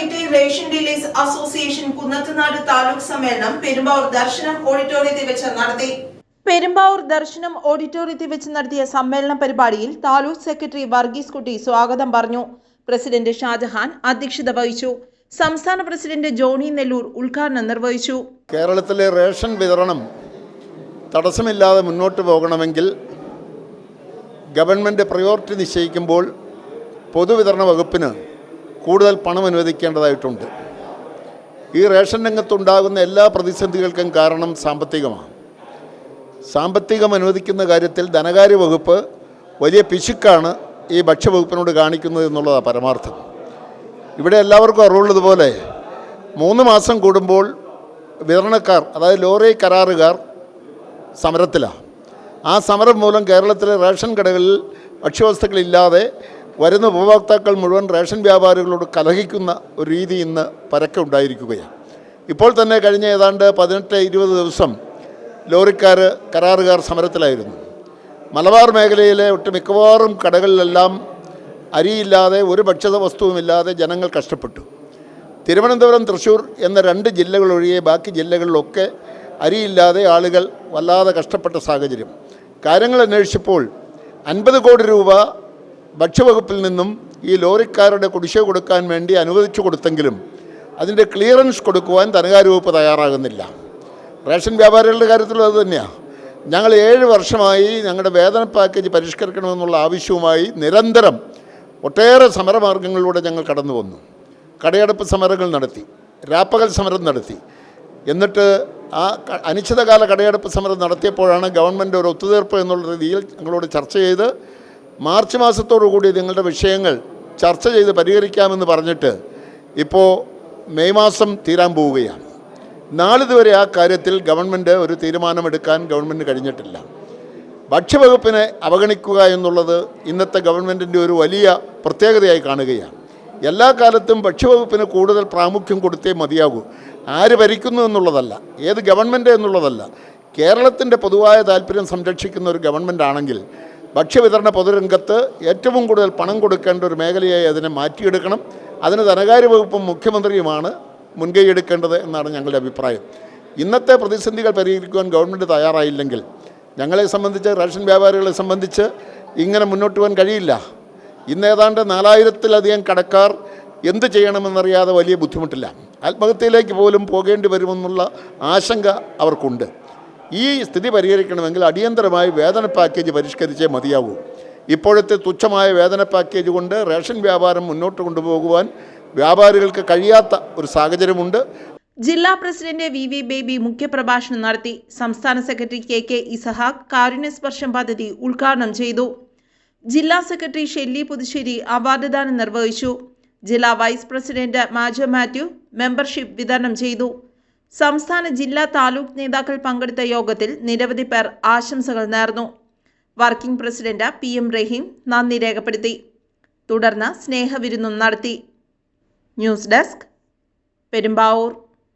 Retail ration dealers association Kunnathunad taluk സമ്മേളനം പെരുമ്പാവൂർ ദർശനം ഓഡിറ്റോറിയത്തിൽ വെച്ച് നടത്തി. പെരുമ്പാവൂർ ദർശനം ഓഡിറ്റോറിയത്തിൽ വെച്ച് നടത്തിയ സമ്മേളന പരിപാടിയിൽ താലൂക്ക് സെക്രട്ടറി വർഗീസ് കുട്ടി സ്വാഗതം പറഞ്ഞു. പ്രസിഡന്റ് ഷാജഹാൻ അധ്യക്ഷത വഹിച്ചു. സംസ്ഥാന പ്രസിഡന്റ് ജോണി നെല്ലൂർ ഉദ്ഘാടനം നിർവഹിച്ചു. കേരളത്തിലെ റേഷൻ വിതരണം തടസ്സമില്ലാതെ മുന്നോട്ട് പോകണമെങ്കിൽ ഗവൺമെന്റ് പ്രയോറിറ്റി നിശ്ചയിക്കുമ്പോൾ പൊതുവിതരണ വകുപ്പിന് കൂടുതൽ പണം അനുവദിക്കേണ്ടതായിട്ടുണ്ട്. ഈ റേഷൻ രംഗത്തുണ്ടാകുന്ന എല്ലാ പ്രതിസന്ധികൾക്കും കാരണം സാമ്പത്തികമാണ്. സാമ്പത്തികം അനുവദിക്കുന്ന കാര്യത്തിൽ ധനകാര്യ വകുപ്പ് വലിയ പിശുക്കാണ് ഈ ഭക്ഷ്യവകുപ്പിനോട് കാണിക്കുന്നത് എന്നുള്ളതാണ് പരമാർത്ഥം. ഇവിടെ എല്ലാവർക്കും അറിവുള്ളതുപോലെ മൂന്ന് മാസം കൂടുമ്പോൾ വിതരണക്കാർ അതായത് ലോറി കരാറുകാർ സമരത്തിലാണ്. ആ സമരം മൂലം കേരളത്തിലെ റേഷൻ കടകളിൽ ഭക്ഷ്യവസ്തുക്കളില്ലാതെ വരുന്ന ഉപഭോക്താക്കൾ മുഴുവൻ റേഷൻ വ്യാപാരികളോട് കലഹിക്കുന്ന ഒരു രീതി ഇന്ന് പരക്കെ ഉണ്ടായിരിക്കുകയാണ്. ഇപ്പോൾ തന്നെ കഴിഞ്ഞ ഏതാണ്ട് പതിനെട്ട് ഇരുപത് ദിവസം ലോറിക്കാർ കരാറുകാർ സമരത്തിലായിരുന്നു. മലബാർ മേഖലയിലെ ഒട്ട് മിക്കവാറും കടകളിലെല്ലാം അരിയില്ലാതെ ഒരു ഭക്ഷ്യത വസ്തുവുമില്ലാതെ ജനങ്ങൾ കഷ്ടപ്പെട്ടു. തിരുവനന്തപുരം തൃശ്ശൂർ എന്ന രണ്ട് ജില്ലകൾ ഒഴികെ ബാക്കി ജില്ലകളിലൊക്കെ അരിയില്ലാതെ ആളുകൾ വല്ലാതെ കഷ്ടപ്പെട്ട സാഹചര്യം. കാര്യങ്ങൾ അന്വേഷിച്ചപ്പോൾ അൻപത് കോടി രൂപ ഭക്ഷ്യവകുപ്പിൽ നിന്നും ഈ ലോറിക്കാരുടെ കുടിശ്ശിക കൊടുക്കാൻ വേണ്ടി അനുവദിച്ചു കൊടുത്തെങ്കിലും അതിന്റെ ക്ലിയറൻസ് കൊടുക്കുവാൻ ധനകാര്യ വകുപ്പ് തയ്യാറാകുന്നില്ല. റേഷൻ വ്യാപാരികളുടെ കാര്യത്തിലും അത് തന്നെയാണ് ഞങ്ങൾ ഏഴ് വർഷമായി ഞങ്ങളുടെ വേതന പാക്കേജ് പരിഷ്കരിക്കണമെന്നുള്ള ആവശ്യവുമായി നിരന്തരം ഒട്ടേറെ സമരമാർഗങ്ങളിലൂടെ ഞങ്ങൾ കടന്നു വന്നു. കടയടപ്പ് സമരങ്ങൾ നടത്തി രാപ്പകൽ സമരം നടത്തി. എന്നിട്ട് ആ അനിശ്ചിതകാല കടയടപ്പ് സമരം നടത്തിയപ്പോഴാണ് ഗവൺമെന്റ് ഒരു ഒത്തുതീർപ്പ് എന്നുള്ള രീതിയിൽ ഞങ്ങളോട് ചർച്ച ചെയ്ത് മാർച്ച് മാസത്തോടുകൂടി നിങ്ങളുടെ വിഷയങ്ങൾ ചർച്ച ചെയ്ത് പരിഹരിക്കാമെന്ന് പറഞ്ഞിട്ട് ഇപ്പോൾ മെയ് മാസം തീരാൻ പോവുകയാണ്. നാളിതുവരെ ആ കാര്യത്തിൽ ഗവൺമെന്റ് ഒരു തീരുമാനമെടുക്കാൻ ഗവൺമെന്റ് കഴിഞ്ഞിട്ടില്ല. ഭക്ഷ്യവകുപ്പിനെ അവഗണിക്കുക എന്നുള്ളത് ഇന്നത്തെ ഗവൺമെന്റിന്റെ ഒരു വലിയ പ്രത്യേകതയായി കാണുകയാണ്. എല്ലാ കാലത്തും ഭക്ഷ്യവകുപ്പിന് കൂടുതൽ പ്രാമുഖ്യം കൊടുത്തേ മതിയാകൂ. ആര് ഭരിക്കുന്നു എന്നുള്ളതല്ല ഏത് ഗവൺമെന്റ് എന്നുള്ളതല്ല കേരളത്തിന്റെ പൊതുവായ താല്പര്യം സംരക്ഷിക്കുന്ന ഒരു ഗവൺമെന്റ് ആണെങ്കിൽ ഭക്ഷ്യവിതരണ പൊതുരംഗത്ത് ഏറ്റവും കൂടുതൽ പണം കൊടുക്കേണ്ട ഒരു മേഖലയായി അതിനെ മാറ്റിയെടുക്കണം. അതിന് ധനകാര്യ വകുപ്പും മുഖ്യമന്ത്രിയുമാണ് മുൻകൈ എടുക്കേണ്ടത് എന്നാണ് ഞങ്ങളുടെ അഭിപ്രായം. ഇന്നത്തെ പ്രതിസന്ധികൾ പരിഹരിക്കുവാൻ ഗവൺമെന്റ് തയ്യാറായില്ലെങ്കിൽ ഞങ്ങളെ സംബന്ധിച്ച് റേഷൻ വ്യാപാരികളെ സംബന്ധിച്ച് ഇങ്ങനെ മുന്നോട്ട് പോകാൻ കഴിയില്ല. ഇന്ന് ഏതാണ്ട് നാലായിരത്തിലധികം കടക്കാർ എന്ത് ചെയ്യണമെന്നറിയാതെ വലിയ ബുദ്ധിമുട്ടില്ല. ആത്മഹത്യയിലേക്ക് പോലും പോകേണ്ടി വരുമെന്നുള്ള ആശങ്ക അവർക്കുണ്ട്. ഈ സ്ഥിതി പരിഹരിക്കണമെങ്കിൽ അടിയന്തരമായി വേതന പാക്കേജ് പരിഷ്കരിച്ചേ മതിയാവൂ. ഇപ്പോഴത്തെ തുച്ഛമായ വേതന പാക്കേജ് കൊണ്ട് റേഷൻ വ്യാപാരം മുന്നോട്ട് കൊണ്ടുപോകുവാൻ വ്യാപാരികൾക്ക് കഴിയാത്ത ഒരു സാഹചര്യമുണ്ട്. ജില്ലാ പ്രസിഡന്റ് വി വി ബേബി മുഖ്യപ്രഭാഷണം നടത്തി. സംസ്ഥാന സെക്രട്ടറി കെ കെ ഇസഹാക്ക് കാരുണ്യസ്പർശം പദ്ധതി ഉദ്ഘാടനം ചെയ്തു. ജില്ലാ സെക്രട്ടറി ഷെല്ലി പുതുശ്ശേരി അവാർഡ്ദാനം നിർവഹിച്ചു. ജില്ലാ vice president Majo Mathew membership വിതരണം ചെയ്തു. സംസ്ഥാന ജില്ലാ താലൂക്ക് നേതാക്കൾ പങ്കെടുത്ത യോഗത്തിൽ നിരവധി പേർ ആശംസകൾ നേർന്നു. Working president P M Raheem നന്ദി രേഖപ്പെടുത്തി. തുടർന്ന് സ്നേഹവിരുന്നും നടത്തി. News desk Perumbavoor.